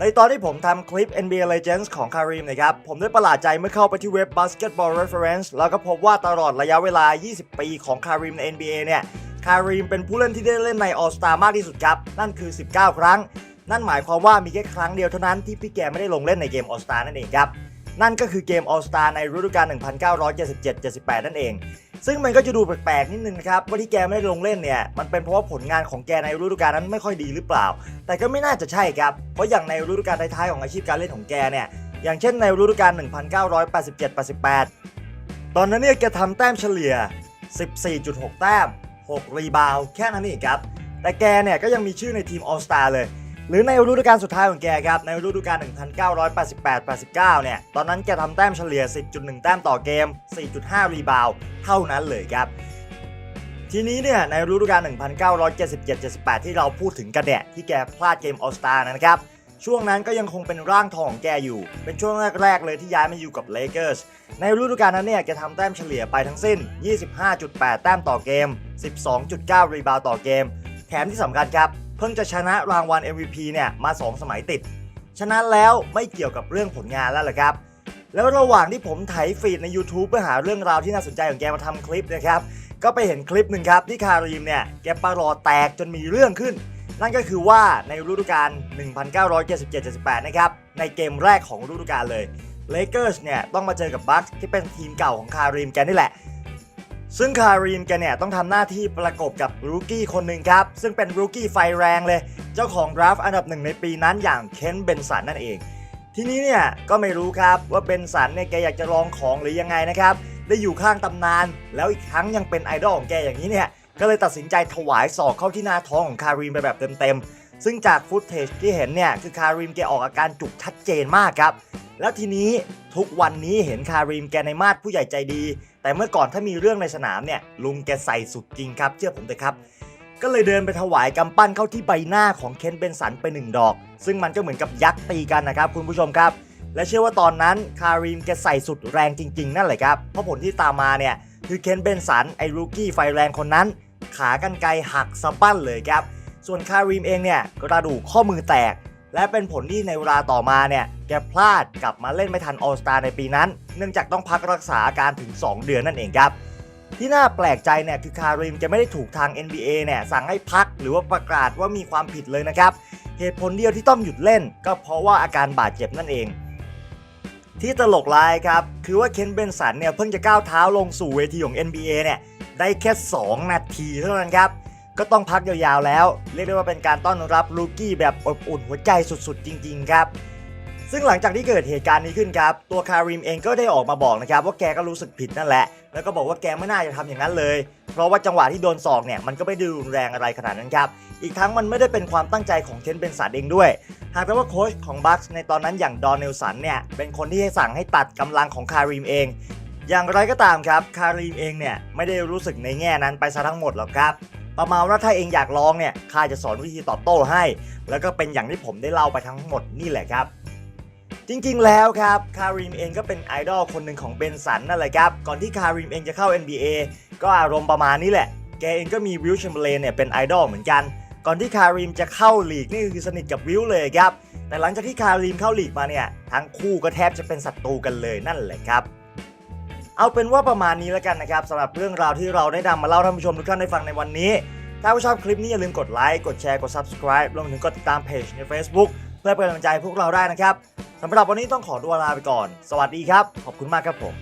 ในตอนที่ผมทำคลิป NBA Legends ของคาริมนะครับ ผมได้ประหลาดใจเมื่อเข้าไปที่เว็บ Basketball Reference แล้วก็พบว่าตลอดระยะเวลา 20 ปีของคาริมใน NBA เนี่ย คาริมเป็นผู้เล่นที่ได้เล่นใน All Star มากที่สุดครับ นั่นคือ 19 ครั้ง นั่นหมายความว่ามีแค่ครั้งเดียวเท่านั้นที่พี่แกไม่ได้ลงเล่นในเกม All Star นั่นเองครับ นั่นก็คือเกม All Star ในฤดูกาล 1977-78 นั่นเอง ซึ่งมันก็จะดูแปลกๆนิดนึงนะครับว่าที่แกไม่ได้ลงเล่นเนี่ยมันเป็นเพราะว่าผลงานของแกในฤดูกาลนั้นไม่ค่อยดีหรือเปล่า แต่ก็ไม่น่าจะใช่ครับ เพราะอย่างในฤดูกาลท้ายๆของอาชีพการเล่นของแกเนี่ยอย่างเช่นในฤดูกาล1987-88 ตอนนั้นเนี่ยแกทำแต้มเฉลี่ย 14.6 แต้ม 6 รีบาว แค่นั้นเองครับ แต่แกเนี่ยก็ยังมีชื่อในทีม All Star เลย หรือในฤดูกาลสุดท้ายของแกครับ ในฤดูกาล 1988-89 เนี่ย ตอนนั้นแกทำแต้มเฉลี่ย 10.1 แต้มต่อเกม 4.5 รีบาวด์เท่านั้นเลยครับ ทีนี้เนี่ย ในฤดูกาล 1977-78 ที่เราพูดถึงกันเนี่ยที่แกพลาดเกม All Star นะครับ ช่วงนั้นก็ยังคงเป็นร่างทองของแกอยู่ เป็นช่วงแรก ๆ เลยที่ย้ายมาอยู่กับ Lakers ในฤดูกาลนั้นเนี่ย แกทำแต้มเฉลี่ยไปทั้งสิ้น 25.8 แต้มต่อเกม 12.9 รีบาวด์ต่อเกม แถมที่สำคัญครับ เพิ่งจะชนะรางวัล MVP เนี่ยมา 2 สมัยติด ฉะนั้นแล้วไม่เกี่ยวกับเรื่องผลงานแล้วแหละครับ แล้วระหว่างที่ผมไถฟีดใน YouTube เพื่อหาเรื่องราวที่น่าสนใจของแกมาทำคลิปนะครับ ก็ไปเห็นคลิปหนึ่งครับที่คารีมเนี่ยแกประหลอแตกจนมีเรื่องขึ้น นั่นก็คือว่าในฤดูกาล 1977-78 นะครับ ในเกมแรกของฤดูกาลเลยเลเกอร์สเนี่ยต้องมาเจอกับบัคที่เป็นทีมเก่าของคารีมแกนี่แหละ ซึ่งคารีมแกเนี่ยต้องทำหน้าที่ประกบกับรูกี้คนหนึ่งครับ ซึ่งเป็นรูกี้ไฟแรงเลย เจ้าของดราฟอันดับหนึ่งในปีนั้นอย่างเคนเบนสันนั่นเอง ทีนี้เนี่ยก็ไม่รู้ครับว่าเบนสันเนี่ยแกอยากจะลองของหรือยังไงนะครับ ได้อยู่ข้างตำนาน แล้วอีกครั้งยังเป็นไอดอลของแกอย่างนี้เนี่ยก็เลยตัดสินใจถวายศอกเข้าที่หน้าท้องของคารีมไปแบบเต็มๆซึ่งจากฟุตเทจที่เห็นเนี่ยคือคารีมแกออกอาการจุกชัดเจนมากครับแล้วทีนี้ทุกวันนี้เห็นคารีมแกในมาดผู้ใหญ่ใจดี แต่เมื่อก่อนถ้ามีเรื่องในสนามเนี่ยลุงแกใส่สุดจริงครับ เชื่อผมเถอะครับ ก็เลยเดินไปถวายกำปั้นเข้าที่ใบหน้าของเคนเบนสันไปหนึ่งดอก ซึ่งมันก็เหมือนกับยักษ์ตีกันนะครับคุณผู้ชมครับ และเชื่อว่าตอนนั้นคารีมแกใส่สุดแรงจริง ๆ นั่นแหละครับเพราะผลที่ตามมาเนี่ยคือเคนเบนสันไอรูกี้ไฟแรงคนนั้น ขากันไกรหักสะบั้นเลยครับส่วนคารีมเองเนี่ยกระดูกข้อมือแตก และเป็นผลที่ในเวลาต่อมาเนี่ย แกพลาดกลับมาเล่นไม่ทันออสตาในปีนั้น เนื่องจากต้องพักรักษาอาการถึง 2 เดือนนั่นเองครับ ที่น่าแปลกใจเนี่ยคือคาริมจะไม่ได้ถูกทาง NBA เนี่ยสั่งให้พักหรือว่าประกาศว่ามีความผิดเลยนะครับ เหตุผลเดียวที่ต้องหยุดเล่น ก็เพราะว่าอาการบาดเจ็บนั่นเอง ที่ตลกร้ายครับคือว่าเคนเบนสันเนี่ยเพิ่งจะก้าวเท้าลงสู่เวทีของ NBA เนี่ยได้แค่ 2 นาทีเท่านั้นครับ ก็ต้องพักยาวๆแล้ว เรียกได้ว่าเป็นการต้อนรับลูกี้แบบอบอุ่นหัวใจสุดๆ จริง ๆ ครับ ซึ่งหลังจากที่เกิดเหตุการณ์นี้ขึ้นครับ ตัวคาริมเองก็ได้ออกมาบอกนะครับ ว่าแกก็รู้สึกผิดนั่นแหละ แล้วก็บอกว่าแกไม่น่าจะทำอย่างนั้นเลย เพราะว่าจังหวะที่โดนศอกเนี่ยมันก็ไม่ได้รุนแรงอะไรขนาดนั้นครับ อีกทั้งมันไม่ได้เป็นความตั้งใจของเคนเบนสันเองด้วย หากแต่ว่าโค้ชของบัคในตอนนั้นอย่างดอนเนลสันเนี่ยเป็นคนที่ให้สั่งให้ตัดกำลังของคาริมเอง อย่างไรก็ตามครับคาริมเองเนี่ยไม่ได้รู้สึกในแง่นั้นไปซะทั้งหมดหรอกครับ ประมาณว่าถ้าเองอยากลองเนี่ยข้าจะสอนวิธีตอบโต้ให้ แล้วก็เป็นอย่างที่ผมได้เล่าไปทั้งหมดนี่แหละครับ จริงๆ แล้วครับคาริมเองก็เป็นไอดอลคนหนึ่งของเบนสันนั่นแหละครับ ก่อนที่คาริมเองจะเข้า NBA ก็อารมณ์ประมาณนี้แหละ แกเองก็มีวิลแชมเบอร์เลนเนี่ยเป็นไอดอลเหมือนกัน ก่อนที่คาริมจะเข้าลีกนี่คือสนิทกับวิลเลยครับ แต่หลังจากที่คาริมเข้าลีกมาเนี่ยทั้งคู่ก็แทบจะเป็นศัตรูกันเลยนั่นแหละครับ เอาเป็นว่าประมาณนี้แล้วกันนะครับสำหรับเรื่องราวที่เราได้นำมาเล่าท่านผู้ชมทุกท่านได้ฟังในวันนี้ ถ้าผู้ชอบคลิปนี้อย่าลืมกดไลค์ กดแชร์ กด subscribe รวมถึงกดติดตามเพจใน Facebook เพื่อเป็นกำลังใจพวกเราได้นะครับสำหรับวันนี้ต้องขอตัวลาไปก่อน สวัสดีครับ ขอบคุณมากครับผม